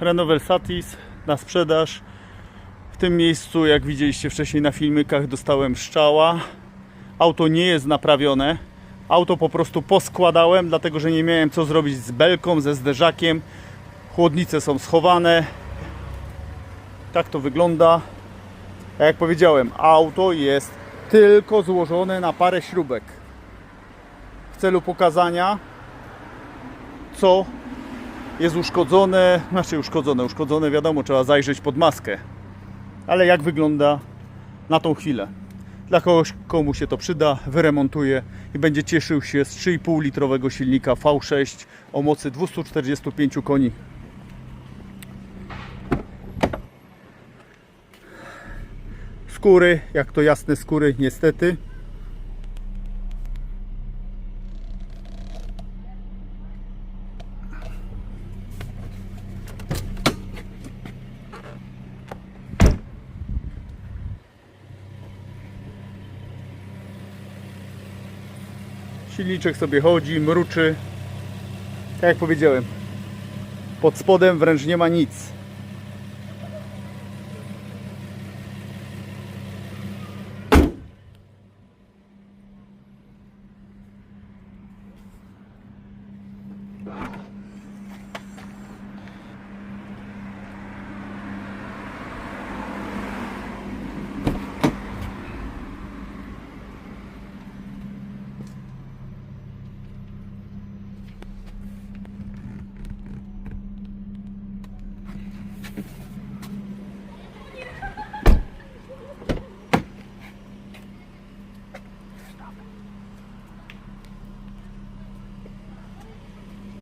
Renault Versatis na sprzedaż. W tym miejscu, jak widzieliście wcześniej na filmikach, dostałem szczała. Auto nie jest naprawione. Auto po prostu poskładałem, dlatego że nie miałem co zrobić z belką, ze zderzakiem. Chłodnice są schowane. Tak to wygląda. Jak powiedziałem, auto jest tylko złożone na parę śrubek. W celu pokazania, co jest uszkodzone, znaczy uszkodzone, uszkodzone wiadomo, trzeba zajrzeć pod maskę. Ale jak wygląda na tą chwilę. Dla kogoś, komu się to przyda, wyremontuję i będzie cieszył się z 3,5 litrowego silnika V6 o mocy 245 koni. Skóry, jak to jasne skóry, niestety. Silniczek sobie chodzi, mruczy. Tak jak powiedziałem, pod spodem wręcz nie ma nic.